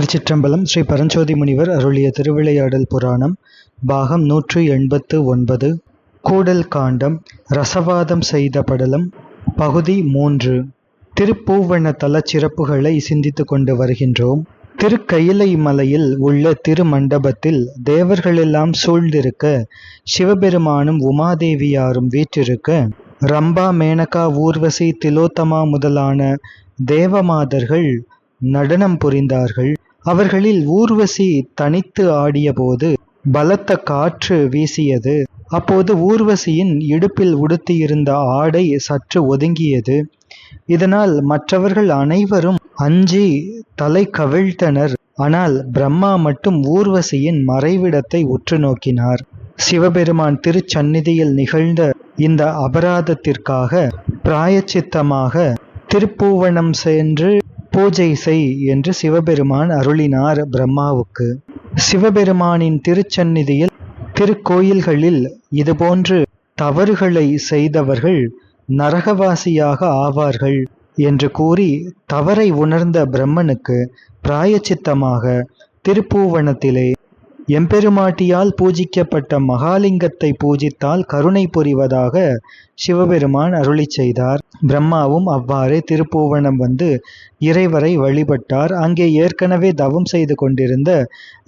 திருச்சிற்றம்பலம் ஸ்ரீ பரஞ்சோதி முனிவர் அருளிய திருவிளையாடல் புராணம் பாகம் நூற்று எண்பத்து ஒன்பது. கூடல் காண்டம் ரசவாதம் செய்த படலம் பகுதி மூன்று. திருப்பூவன தல சிறப்புகளை சிந்தித்து கொண்டு வருகின்றோம். திருக்கயிலை மலையில் உள்ள திருமண்டபத்தில் தேவர்களெல்லாம் சூழ்ந்திருக்க சிவபெருமானும் உமாதேவியாரும் வீற்றிருக்க ரம்பா மேனகா ஊர்வசி திலோத்தமா முதலான தேவமாதர்கள் நடனம் புரிந்தார்கள். அவர்களில் ஊர்வசி தனித்து ஆடியபோது பலத்த காற்று வீசியது. அப்போது ஊர்வசியின் இடுப்பில் உடுத்தியிருந்த ஆடை சற்று ஒதுங்கியது. இதனால் மற்றவர்கள் அனைவரும் அஞ்சி தலை கவிழ்த்தனர். ஆனால் பிரம்மா மட்டும் ஊர்வசியின் மறைவிடத்தை உற்று நோக்கினார். சிவபெருமான் திருச்சந்நிதியில் நிகழ்ந்த இந்த அபராதத்திற்காக பிராயச்சித்தமாக திருப்பூவனம் சென்று பூஜை செய் என்று சிவபெருமான் அருளினார் பிரம்மாவுக்கு. சிவபெருமானின் திருச்சந்நிதியில் திருக்கோயில்களில் இதுபோன்று தவறுகளை செய்தவர்கள் நரகவாசியாக ஆவார்கள் என்று கூறி தவறை உணர்ந்த பிரம்மனுக்கு பிராயச்சித்தமாக திருப்பூவனத்திலே எம்பெருமாட்டியால் பூஜிக்கப்பட்ட மகாலிங்கத்தை பூஜித்தால் கருணை புரிவதாக சிவபெருமான் அருளி செய்தார். பிரம்மாவும் அவ்வாறே திருப்பூவனம் வந்து இறைவரை வழிபட்டார். அங்கே ஏற்கனவே தவம் செய்து கொண்டிருந்த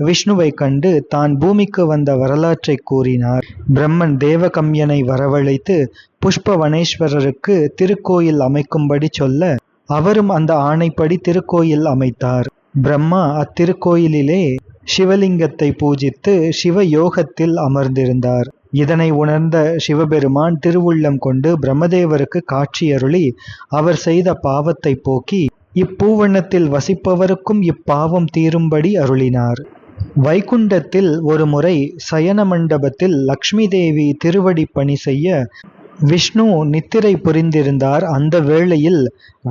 விஷ்ணுவை கண்டு தான் பூமிக்கு வந்த வரலாற்றை கூறினார். பிரம்மன் தேவகம்யனை வரவழைத்து புஷ்பவனேஸ்வரருக்கு திருக்கோயில் அமைக்கும்படி சொல்ல அவரும் அந்த ஆணைப்படி திருக்கோயில் அமைத்தார். பிரம்மா அத்திருக்கோயிலிலே சிவலிங்கத்தை பூஜித்து சிவயோகத்தில் அமர்ந்திருந்தார். இதனை உணர்ந்த சிவபெருமான் திருவுள்ளம் கொண்டு பிரம்மதேவருக்கு காட்சியருளி அவர் செய்த பாவத்தை போக்கி இப்பூவண்ணத்தில் வசிப்பவருக்கும் இப்பாவம் தீரும்படி அருளினார். வைகுண்டத்தில் ஒரு முறை சயன மண்டபத்தில் லக்ஷ்மி தேவி திருவடி பணி செய்ய விஷ்ணு நித்திரை புரிந்திருந்தார். அந்த வேளையில்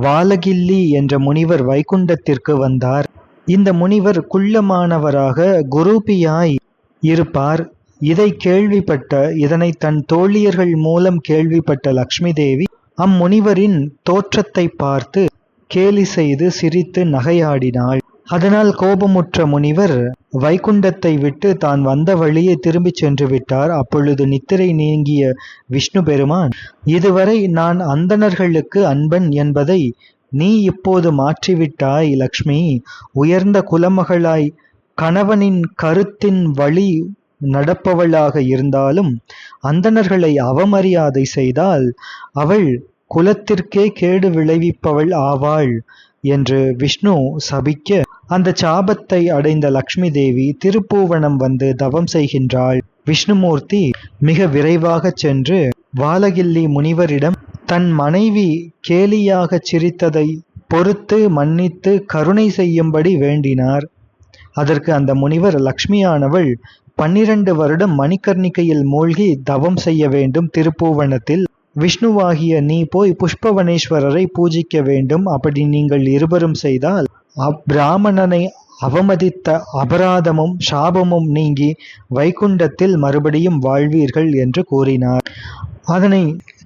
வாலகில்லி என்ற முனிவர் வைகுண்டத்திற்கு வந்தார். இந்த முனிவர் குள்ளமானவராக குரூபியாய் இருப்பார். இதை கேள்விப்பட்ட இதனை தன் தோழியர்கள் மூலம் கேள்விப்பட்ட லக்ஷ்மி தேவி அம்முனிவரின் தோற்றத்தை பார்த்து கேலி செய்து சிரித்து நகையாடினாள். அதனால் கோபமுற்ற முனிவர் வைகுண்டத்தை விட்டு தான் வந்த வழியே திரும்பிச் சென்று விட்டார். அப்பொழுது நித்திரை நீங்கிய விஷ்ணு பெருமான் இதுவரை நான் அந்தணர்களுக்கு அன்பன் என்பதை நீ இப்போது மாற்றிவிட்டாய் லக்ஷ்மி. உயர்ந்த குலமகளாய் கணவனின் கருத்தின் வழி நடப்பவளாக இருந்தாலும் அந்தணர்களை அவமரியாதை செய்தால் அவள் குலத்திற்கே கேடு விளைவிப்பவள் ஆவாள் என்று விஷ்ணு சபிக்க அந்த சாபத்தை அடைந்த லக்ஷ்மி தேவி திருப்பூவனம் வந்து தவம் செய்கின்றாள். விஷ்ணுமூர்த்தி மிக விரைவாக சென்று வாலகில்லி முனிவரிடம் தன் மனைவி கேலியாகச் சிரித்ததை பொறுத்து மன்னித்து கருணை செய்யும்படி வேண்டினார். அதற்கு அந்த முனிவர் லக்ஷ்மியானவள் பன்னிரண்டு வருடம் மணிக்கர்ணிக்கையில் மூழ்கி தவம் செய்ய வேண்டும் திருப்பூவனத்தில். விஷ்ணுவாகிய நீ போய் புஷ்பவனேஸ்வரரை பூஜிக்க வேண்டும். அப்படி நீங்கள் இருவரும் செய்தால் அப்பிராமணனை அவமதித்த அபராதமும் சாபமும் நீங்கி வைகுண்டத்தில் மறுபடியும் வாழ்வீர்கள் என்று கூறினார். அதனை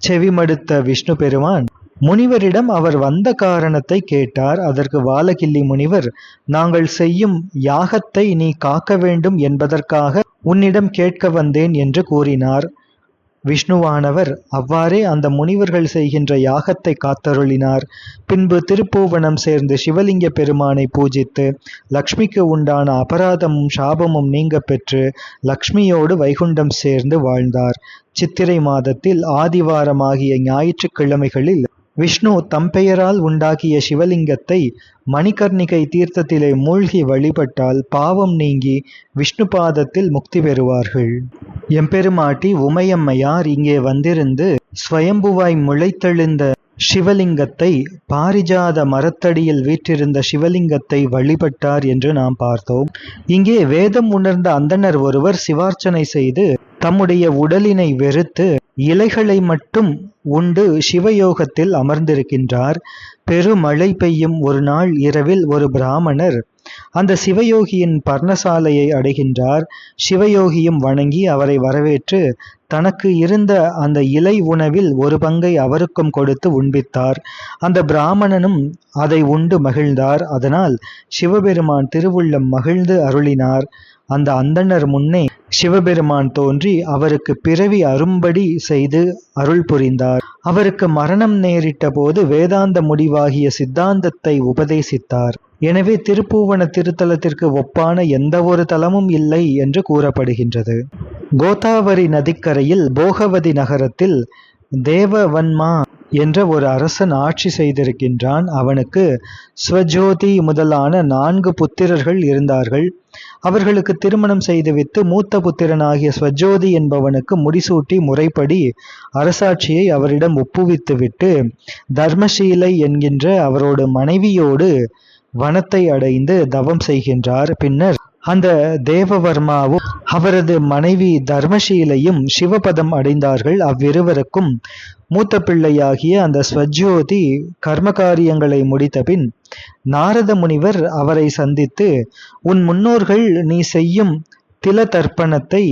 செவிமடுத்த விஷ்ணு பெருமான் முனிவரிடம் அவர் வந்த காரணத்தை கேட்டார். அதற்கு வாலகில்லி முனிவர் நாங்கள் செய்யும் யாகத்தை நீ காக்க வேண்டும் என்பதற்காக உன்னிடம் கேட்க வந்தேன் என்று கூறினார். விஷ்ணுவானவர் அவ்வாறே அந்த முனிவர்கள் செய்கின்ற யாகத்தை காத்தருளினார். பின்பு திருப்பூவனம் சேர்ந்து சிவலிங்க பெருமானை பூஜித்து லக்ஷ்மிக்கு உண்டான அபராதமும் சாபமும் நீங்க பெற்று லக்ஷ்மியோடு வைகுண்டம் சேர்ந்து வாழ்ந்தார். சித்திரை மாதத்தில் ஆதிவாரமாகிய ஞாயிற்றுக்கிழமைகளில் விஷ்ணு தம்பெயரால் உண்டாக்கிய சிவலிங்கத்தை மணிகர்ணிகை தீர்த்தத்திலே மூழ்கி வழிபட்டால் பாவம் நீங்கி விஷ்ணு பாதத்தில் முக்தி பெறுவார்கள். எம்பெருமாட்டி உமையம்மையார் இங்கே வந்திருந்து ஸ்வயம்புவாய் முளைத்தெழுந்த சிவலிங்கத்தை பாரிஜாத மரத்தடியில் வீற்றிருந்த சிவலிங்கத்தை வழிபட்டார் என்று நாம் பார்த்தோம். இங்கே வேதம் உணர்ந்த அந்தனர் ஒருவர் சிவார்ச்சனை செய்து தம்முடைய உடலினை வெறுத்து இலைகளை மட்டும் உண்டு சிவயோகத்தில் அமர்ந்திருக்கின்றார். பெருமழை பெய்யும் ஒரு நாள் இரவில் ஒரு பிராமணர் அந்த சிவயோகியின் பர்ணசாலையை அடைகின்றார். சிவயோகியும் வணங்கி அவரை வரவேற்று தனக்கு இருந்த அந்த இலை உணவில் ஒரு பங்கை அவருக்கும் கொடுத்து உண்பித்தார். அந்த பிராமணனும் அதை உண்டு மகிழ்ந்தார். அதனால் சிவபெருமான் திருவுள்ளம் மகிழ்ந்து அருளினார். அந்த அந்தனர் முன்னே சிவபெருமான் தோன்றி அவருக்கு பிறவி அரும்படி செய்து அருள் புரிந்தார். அவருக்கு மரணம் நேரிட்ட போது வேதாந்த முடிவாகிய சித்தாந்தத்தை உபதேசித்தார். எனவே திருப்பூவன திருத்தலத்திற்கு ஒப்பான எந்த ஒரு தலமும் இல்லை என்று கூறப்படுகின்றது. கோதாவரி நதிக்கரையில் போகவதி நகரத்தில் தேவவன்மா என்ற ஒரு அரசன் ஆட்சி செய்திருக்கின்றான். அவனுக்கு ஸ்வஜோதி முதலான நான்கு புத்திரர்கள் இருந்தார்கள். அவர்களுக்கு திருமணம் செய்துவித்து மூத்த புத்திரனாகிய ஸ்வஜோதி என்பவனுக்கு முடிசூட்டி முறைப்படி அரசாட்சியை அவரிடம் ஒப்புவித்துவிட்டு தர்மசீலை என்கின்ற அவரோட மனைவியோடு வனத்தை அடைந்து தவம் செய்கின்றார். பின்னர் அந்த தேவவர்மாவும் அவரது மனைவி தர்மசீலையும் சிவபதம் அடைந்தார்கள். அவ்விருவருக்கும் மூத்த பிள்ளையாகிய அந்த ஸ்வஜோதி கர்மகாரியங்களை முடித்தபின் நாரத முனிவர் அவரை சந்தித்து உன் முன்னோர்கள் நீ செய்யும் தில தர்ப்பணத்தை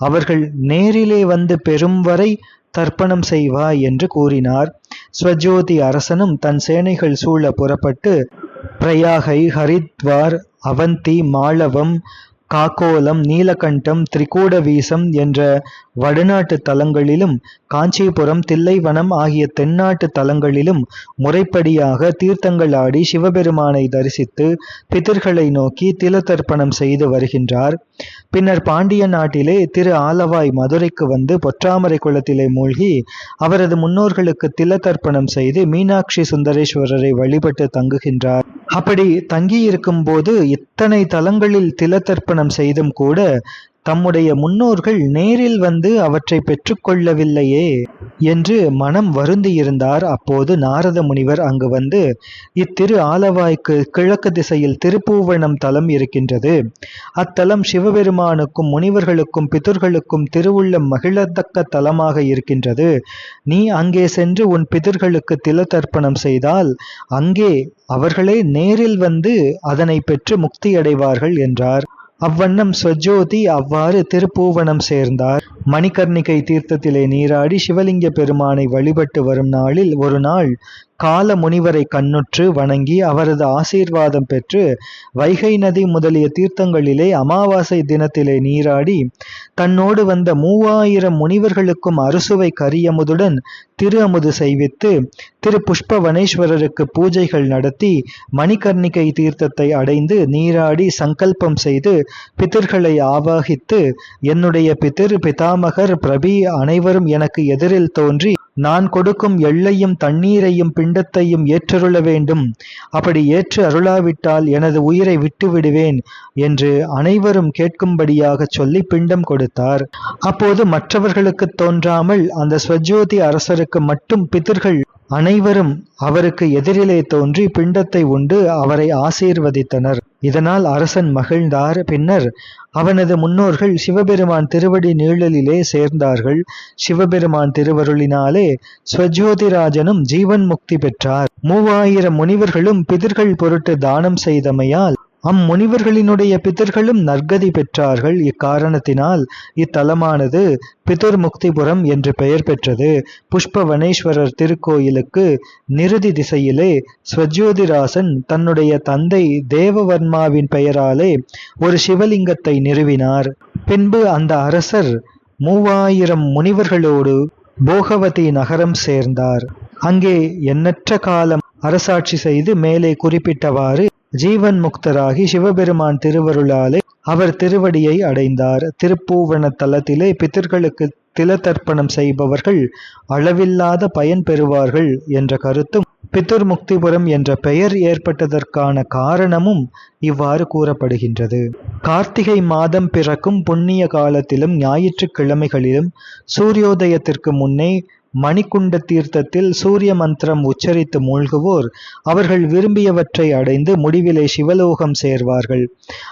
அவர்கள் நேரிலே வந்து பெறும் வரை தர்ப்பணம் செய்வாய் என்று கூறினார். ஸ்வஜோதி அரசனும் தன் சேனைகள் சூழ புறப்பட்டு பிரயாகை ஹரித்வார் அவந்தி மாளவம் காகோலம் நீலகண்டம் திரிகூடவீசம் என்ற வடநாட்டு தலங்களிலும் காஞ்சிபுரம் தில்லைவனம் ஆகிய தென்னாட்டு தலங்களிலும் முறைப்படியாக தீர்த்தங்கள் ஆடி சிவபெருமானை தரிசித்து பிதர்களை நோக்கி திலதர்ப்பணம் செய்து வருகின்றார். பின்னர் பாண்டிய நாட்டிலே திரு ஆலவாய் மதுரைக்கு வந்து பொற்றாமரை குளத்திலே மூழ்கி அவரது முன்னோர்களுக்கு திலதர்ப்பணம் செய்து மீனாட்சி சுந்தரேஸ்வரரை வழிபட்டு தங்குகின்றார். அப்படி தங்கியிருக்கும் போது இத்தனை தலங்களில் திலதர்ப்பணம் செய்தும் கூட தம்முடைய முன்னோர்கள் நேரில் வந்து அவற்றை பெற்றுக்கொள்ளவில்லையே என்று மனம் வருந்தியிருந்தார். அப்போது நாரத முனிவர் அங்கு வந்து இத்திரு ஆலவாய்க்கு கிழக்கு திசையில் திருப்பூவனம் தலம் இருக்கின்றது. அத்தலம் சிவபெருமானுக்கும் முனிவர்களுக்கும் பிதர்களுக்கும் திருவுள்ளம் மகிழத்தக்க தலமாக இருக்கின்றது. நீ அங்கே சென்று உன் பிதர்களுக்கு தில தர்ப்பணம் செய்தால் அங்கே அவர்களே நேரில் வந்து அதனை பெற்று முக்தியடைவார்கள் என்றார். அவ்வண்ணம் ஸ்வஜோதி அவ்வாறு திருப்பூவனம் சேர்ந்தார். மணிகர்ணிகை தீர்த்தத்திலே நீராடி சிவலிங்க பெருமானை வழிபட்டு வரும் நாளில் ஒரு நாள் கால முனிவரை கண்ணுற்று வணங்கி அவரது ஆசீர்வாதம் பெற்று வைகை நதி முதலிய தீர்த்தங்களிலே அமாவாசை தினத்திலே நீராடி தன்னோடு வந்த மூவாயிரம் முனிவர்களுக்கும் அறுசுவை கரியமுதுடன் திரு அமுது செய்வித்து திரு புஷ்பவனேஸ்வரருக்கு பூஜைகள் நடத்தி மணிகர்ணிகை தீர்த்தத்தை அடைந்து நீராடி சங்கல்பம் செய்து பித்தர்களை ஆவாகித்து என்னுடைய பிதிர் பிதாமகர் பிரபி அனைவரும் எனக்கு எதிரில் தோன்றி நான் கொடுக்கும் எள்ளையும் தண்ணீரையும் பிண்டத்தையும் ஏற்றருள வேண்டும். அப்படி ஏற்று அருளாவிட்டால் எனது உயிரை விட்டு விடுவேன் என்று அனைவரும் கேட்கும்படியாக சொல்லி பிண்டம் கொடுத்தார். அப்போது மற்றவர்களுக்கு தோன்றாமல் அந்த ஸ்வஜோதி அரசருக்கு மட்டும் பிதர்கள் அனைவரும் அவருக்கு எதிரிலே தோன்றி பிண்டத்தை உண்டு அவரை ஆசீர்வதித்தனர். இதனால் அரசன் மகிழ்ந்தார். பின்னர் அவனது முன்னோர்கள் சிவபெருமான் திருவடி நீழலிலே சேர்ந்தார்கள். சிவபெருமான் திருவருளினாலே ஸ்வஜோதிராஜனும் ஜீவன் முக்தி பெற்றார். மூவாயிரம் முனிவர்களும் பிதிர்கள் பொருட்டு தானம் செய்தமையால் அம்முனிவர்களினுடைய பித்தர்களும் நற்கதி பெற்றார்கள். இக்காரணத்தினால் இத்தலமானது பிதர் முக்திபுரம் என்று பெயர் பெற்றது. புஷ்பவனேஸ்வரர் திருக்கோயிலுக்கு நிருதி திசையிலே ஸ்வஜோதிராசன் தன்னுடைய தந்தை தேவவர்மாவின் பெயராலே ஒரு சிவலிங்கத்தை நிறுவினார். பின்பு அந்த அரசர் மூவாயிரம் முனிவர்களோடு போகவதி நகரம் சேர்ந்தார். அங்கே எண்ணற்ற காலம் அரசாட்சி செய்து மேலே குறிப்பிட்டவாறு ஜீவன் முக்தராகி சிவபெருமான் திருவருளாலே அவர் திருவடியை அடைந்தார். திருப்பூவன தலத்திலே பித்தர்களுக்கு திலத்தர்ப்பணம் செய்பவர்கள் அளவில்லாத பயன் பெறுவார்கள் என்ற கருத்தும் பித்தூர் முக்திபுரம் என்ற பெயர் ஏற்பட்டதற்கான காரணமும் இவ்வாறு கூறப்படுகின்றது. கார்த்திகை மாதம் பிறக்கும் புண்ணிய காலத்திலும் ஞாயிற்றுக்கிழமைகளிலும் சூரியோதயத்திற்கு முன்னே மணிக்குண்ட தீர்த்தத்தில் சூரிய மந்திரம் உச்சரித்து மூழ்குவோர் அவர்கள் விரும்பியவற்றை அடைந்து முடிவிலே சிவலோகம் சேர்வார்கள்.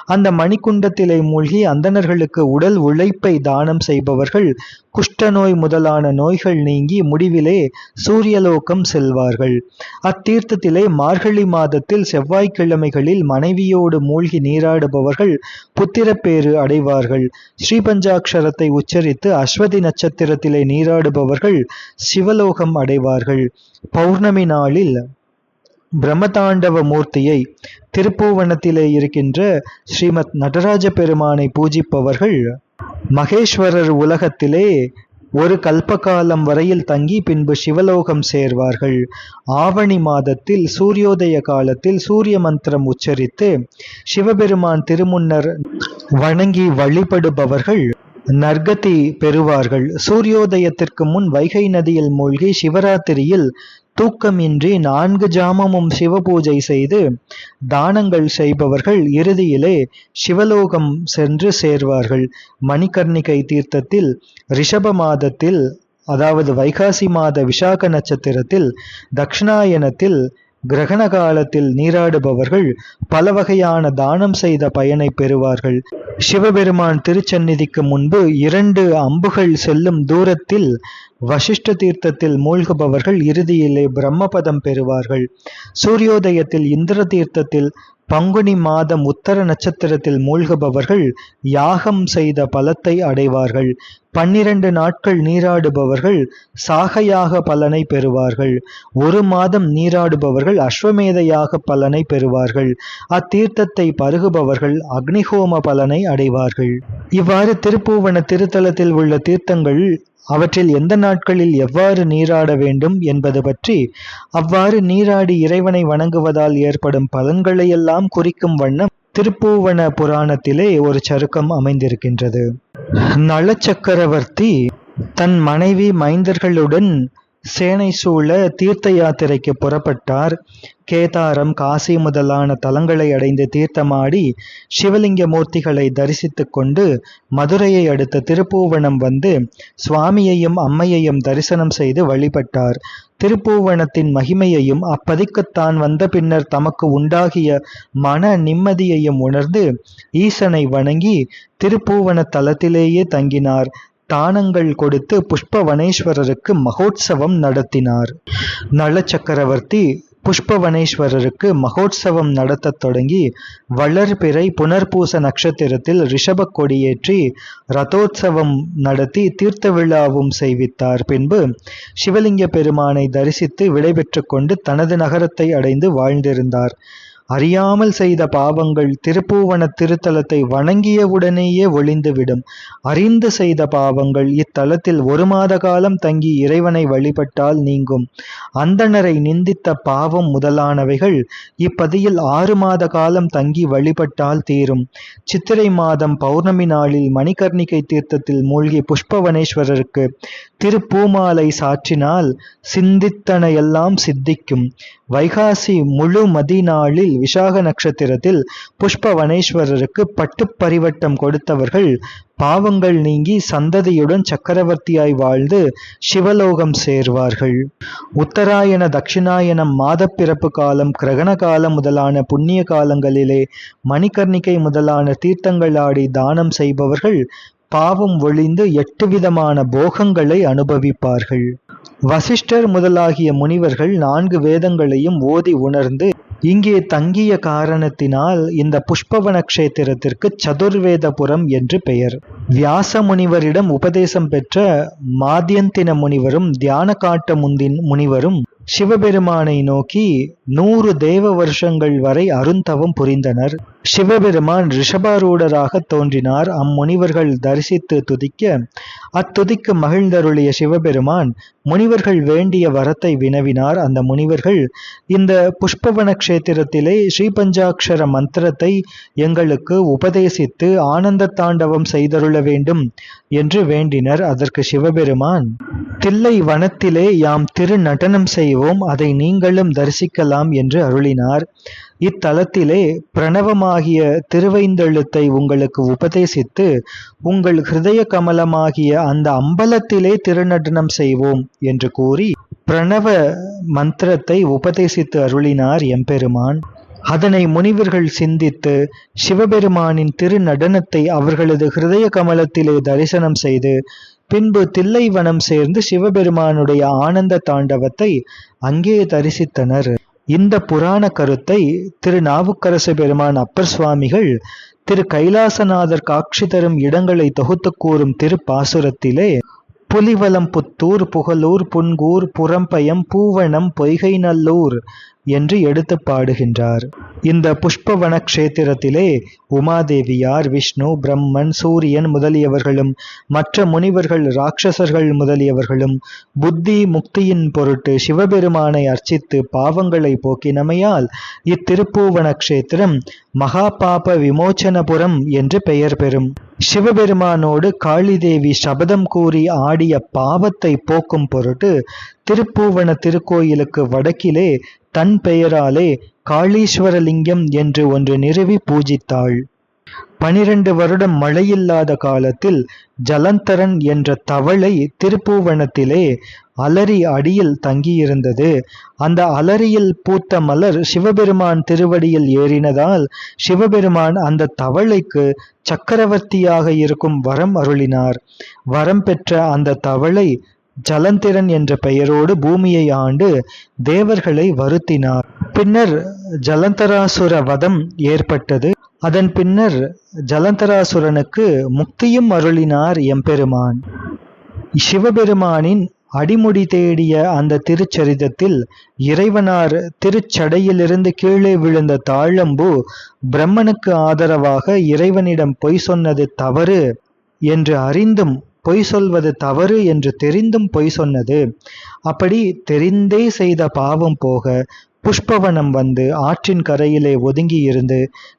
அந்த மணிக்குண்டத்திலே மூழ்கி அந்தணர்களுக்கு உடல் உழைப்பை தானம் செய்பவர்கள் குஷ்டநோய் முதலான நோய்கள் நீங்கி முடிவிலே சூரியலோகம் செல்வார்கள். அத்தீர்த்தத்திலே மார்கழி மாதத்தில் செவ்வாய்க்கிழமைகளில் மனைவியோடு மூழ்கி நீராடுபவர்கள் புத்திரப்பேறு அடைவார்கள். ஸ்ரீபஞ்சாட்சரத்தை உச்சரித்து அஸ்வதி நட்சத்திரத்திலே நீராடுபவர்கள் சிவலோகம் அடைவார்கள். பௌர்ணமி நாளில் பிரம்மதாண்டவ மூர்த்தியை திருப்பூவனத்திலே இருக்கின்ற ஸ்ரீமத் நடராஜ பெருமானை பூஜிப்பவர்கள் மகேஸ்வரர் உலகத்திலே ஒரு கல்பகாலம் வரையில் தங்கி பின்பு சிவலோகம் சேர்வார்கள். ஆவணி மாதத்தில் சூரியோதய காலத்தில் சூரிய மந்திரம் உச்சரித்து சிவபெருமான் திருமுன்னர் வணங்கி வழிபடுபவர்கள் நற்கதி பெறுவார்கள். சூரியோதயத்திற்கு முன் வைகை நதியில் மூழ்கி சிவராத்திரியில் தூக்கமின்றி நான்கு ஜாமமும் சிவபூஜை செய்து தானங்கள் செய்பவர்கள் இறுதியிலே சிவலோகம் சென்று சேர்வார்கள். மணிகர்ணிகை தீர்த்தத்தில் ரிஷப மாதத்தில் அதாவது வைகாசி மாத விசாக நட்சத்திரத்தில் தக்ஷணாயனத்தில் கிரகண காலத்தில் நீராடுபவர்கள் பல வகையான தானம் செய்த பயனை பெறுவார்கள். சிவபெருமான் திருச்சந்நிதிக்கு முன்பு இரண்டு அம்புகள் செல்லும் தூரத்தில் வசிஷ்ட தீர்த்தத்தில் மூழ்குபவர்கள் இறுதியிலே பிரம்மபதம் பெறுவார்கள். சூரியோதயத்தில் இந்திர தீர்த்தத்தில் பங்குனி மாதம் உத்தர நட்சத்திரத்தில் மூழ்குபவர்கள் யாகம் செய்த பலத்தை அடைவார்கள். பன்னிரண்டு நாட்கள் நீராடுபவர்கள் சாகையாக பலனை பெறுவார்கள். ஒரு மாதம் நீராடுபவர்கள் அஸ்வமேதையாக பலனை பெறுவார்கள். அத்தீர்த்தத்தை பருகுபவர்கள் அக்னிஹோம பலனை அடைவார்கள். இவ்வாறு திருப்பூவன திருத்தலத்தில் உள்ள தீர்த்தங்கள் அவற்றில் எந்த நாட்களில் எவ்வாறு நீராட வேண்டும் என்பது பற்றி அவ்வாறு நீராடி இறைவனை வணங்குவதால் ஏற்படும் பலன்களையெல்லாம் குறிக்கும் வண்ணம் திருப்பூவன புராணத்திலே ஒரு சருக்கம் அமைந்திருக்கின்றது. நளச்சக்கரவர்த்தி தன் மனைவி மைந்தர்களுடன் சேனை சூழ தீர்த்த யாத்திரைக்கு புறப்பட்டார். கேதாரம் காசி முதலான தலங்களை அடைந்து தீர்த்தமாடி சிவலிங்க மூர்த்திகளை தரிசித்து கொண்டு மதுரையை அடுத்த திருப்பூவனம் வந்து சுவாமியையும் அம்மையையும் தரிசனம் செய்து வழிபட்டார். திருப்பூவனத்தின் மகிமையையும் அப்பதிக்குத்தான் வந்த பின்னர் தமக்கு உண்டாகிய மன நிம்மதியையும் உணர்ந்து ஈசனை வணங்கி திருப்பூவன தலத்திலேயே தங்கினார். தானங்கள் கொடுத்து புஷ்பவனேஸ்வரருக்கு மகோத்சவம் நடத்தினார். நள சக்கரவர்த்தி புஷ்பவனேஸ்வரருக்கு மகோத்சவம் நடத்தத் தொடங்கி வளர்பிறை புனர்பூச நட்சத்திரத்தில் ரிஷப கொடியேற்றி ரதோத்சவம் நடத்தி தீர்த்த விழாவும் செய்வித்தார். பின்பு சிவலிங்க பெருமானை தரிசித்து விடைபெற்று கொண்டு தனது நகரத்தை அடைந்து வாழ்ந்திருந்தார். அறியாமல் செய்த பாவங்கள் திருப்பூவன திருத்தலத்தை வணங்கியவுடனேயே ஒளிந்துவிடும். அறிந்து செய்த பாவங்கள் இத்தலத்தில் ஒரு மாத காலம் தங்கி இறைவனை வழிபட்டால் நீங்கும். அந்தணரை நிந்தித்த பாவம் முதலானவைகள் இப்பதியில் ஆறு மாத காலம் தங்கி வழிபட்டால் தீரும். சித்திரை மாதம் பௌர்ணமி நாளில் மணிகர்ணிகை தீர்த்தத்தில் மூழ்கி புஷ்பவனேஸ்வரருக்கு திருப்பூமாலை சாற்றினால் சிந்தித்தனையெல்லாம் சித்திக்கும். வைகாசி முழு மதி நாளில் விசாக நட்சத்திரத்தில் புஷ்பவனேஸ்வரருக்கு பட்டு பரிவட்டம் கொடுத்தவர்கள் பாவங்கள் நீங்கி சந்ததியுடன் சக்கரவர்த்தியாய் வாழ்ந்து சிவலோகம் சேர்வார்கள். உத்தராயண தட்சிணாயனம் மாதப்பிறப்பு காலம் கிரகண காலம் முதலான புண்ணிய காலங்களிலே மணிகர்ணிகை முதலான தீர்த்தங்கள் ஆடி தானம் செய்பவர்கள் பாவம் ஒளிந்து எட்டு விதமான போகங்களை அனுபவிப்பார்கள். வசிஷ்டர் முதலாகிய முனிவர்கள் நான்கு வேதங்களையும் ஓதி உணர்ந்து இங்கே தங்கிய காரணத்தினால் இந்த புஷ்பவன கஷேத்திரத்திற்கு சதுர்வேதபுரம் என்று பெயர். வியாச முனிவரிடம் உபதேசம் பெற்ற மாத்தியந்தின முனிவரும் தியான காட்ட முந்தின் முனிவரும் சிவபெருமானை நோக்கி நூறு தேவ வருஷங்கள் வரை அருந்தவம் புரிந்தனர். சிவபெருமான் ரிஷபாரூடராக தோன்றினார். அம்முனிவர்கள் தரிசித்து துதிக்க அத்துதிக்கு மகிழ்ந்தருளிய சிவபெருமான் முனிவர்கள் வேண்டிய வரத்தை வினவினார். அந்த முனிவர்கள் இந்த புஷ்பவன கஷேத்திரத்திலே ஸ்ரீபஞ்சாட்சர மந்திரத்தை எங்களுக்கு உபதேசித்து ஆனந்த தாண்டவம் செய்தருள வேண்டும் என்று வேண்டினர். அதற்கு சிவபெருமான் தில்லை வனத்திலே யாம் திரு நடனம் செய்வோம். அதை நீங்களும் தரிசிக்கலாம். என்று அருளினார். இத்தலத்திலே பிரணவமாகிய திருவைந்தெழுத்தை உங்களுக்கு உபதேசித்து உங்கள் ஹிருதய கமலமாகிய அந்த அம்பலத்திலே திருநடனம் செய்வோம் என்று கூறி பிரணவ மந்திரத்தை உபதேசித்து அருளினார் எம்பெருமான். அதனை முனிவர்கள் சிந்தித்து சிவபெருமானின் திருநடனத்தை அவர்களது ஹிருதய கமலத்திலே தரிசனம் செய்து பின்பு தில்லைவனம் சேர்ந்து சிவபெருமானுடைய ஆனந்த தாண்டவத்தை அங்கே தரிசித்தனர். இந்த புராண கருத்தை திரு நாவுக்கரசு பெருமான் அப்பர் சுவாமிகள் திரு கைலாசநாதர் காட்சி தரும் இடங்களை தொகுத்து கூறும் திருப்பாசுரத்திலே புலிவலம் புத்தூர் புகழூர் புன்கூர் புறம்பயம் பூவனம் பொய்கைநல்லூர் என்று எடுத்து பாடுகின்றார். இந்த புஷ்பவன கஷேத்திரத்திலே உமாதேவியார் விஷ்ணு பிரம்மன் சூரியன் முதலியவர்களும் மற்ற முனிவர்கள் ராட்சசர்கள் முதலியவர்களும் புத்தி முக்தியின் பொருட்டு சிவபெருமானை அர்ச்சித்து பாவங்களை போக்கினமையால் இத்திருப்பூவன கஷேத்திரம் மகாபாப விமோச்சனபுரம் என்று பெயர் பெறும். சிவபெருமானோடு காளிதேவி சபதம் கூறி ஆடிய பாவத்தை போக்கும் பொருட்டு திருப்பூவன திருக்கோயிலுக்கு வடக்கிலே தன் பெயராலே காளீஸ்வரலிங்கம் என்று ஒன்று நிறுவி பூஜித்தாள். பனிரெண்டு வருடம் மழையில்லாத காலத்தில் ஜலந்தரன் என்ற தவளை திருப்பூவனத்திலே அலரி அடியில் தங்கியிருந்தது. அந்த அலரியில் பூத்த மலர் சிவபெருமான் திருவடியில் ஏறினதால் சிவபெருமான் அந்த தவளைக்கு சக்கரவர்த்தியாக இருக்கும் வரம் அருளினார். வரம் பெற்ற அந்த தவளை ஜலந்திரன் என்ற பெயரோடு பூமியை ஆண்டு தேவர்களை வருத்தினார். பின்னர் ஜலந்தராசுர வதம் ஏற்பட்டது. அதன் பின்னர் ஜலந்தராசுரனுக்கு முக்தியும் அருளினார் எம்பெருமான். சிவபெருமானின் அடிமுடி தேடிய அந்த திருச்சரிதத்தில் இறைவனார் திருச்சடையிலிருந்து கீழே விழுந்த தாழம்பு பிரம்மனுக்கு ஆதரவாக இறைவனிடம் பொய் சொன்னது தவறு என்று அறிந்தும் பொய் சொல்வது தவறு என்று தெரிந்தும் பொய் சொன்னது. அப்படி தெரிந்தே செய்த பாவம் போக புஷ்பவனம் வந்து ஆற்றின் கரையிலே ஒதுங்கி இருந்து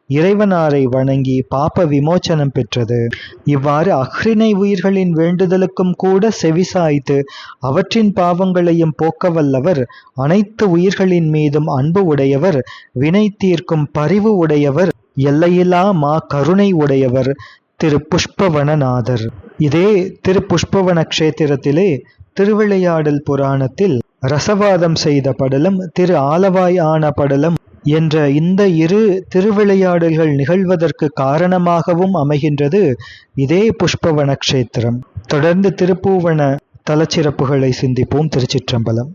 இறைவனாரை வணங்கி பாப்ப விமோச்சனம் பெற்றது. இவ்வாறு அஹ்ரினை உயிர்களின் வேண்டுதலுக்கும் கூட செவிசாய்த்து அவற்றின் பாவங்களையும் போக்க வல்லவர் அனைத்து உயிர்களின் மீதும் அன்பு உடையவர் வினை தீர்க்கும் பரிவு உடையவர் எல்லையில்லா மா கருணை உடையவர் திரு புஷ்பவனநாதர் இதே திரு புஷ்பவன கஷேத்திரத்திலே திருவிளையாடல் புராணத்தில் ரசவாதம் செய்த படலம் திரு ஆலவாய் ஆன படலம் என்ற இந்த இரு திருவிளையாடல்கள் நிகழ்வதற்கு காரணமாகவும் அமைகின்றது இதே புஷ்பவன கஷேத்திரம் தொடர்ந்து திருப்பூவன தலச்சிறப்புகளை சிந்திப்போம் திருச்சிற்றம்பலம்.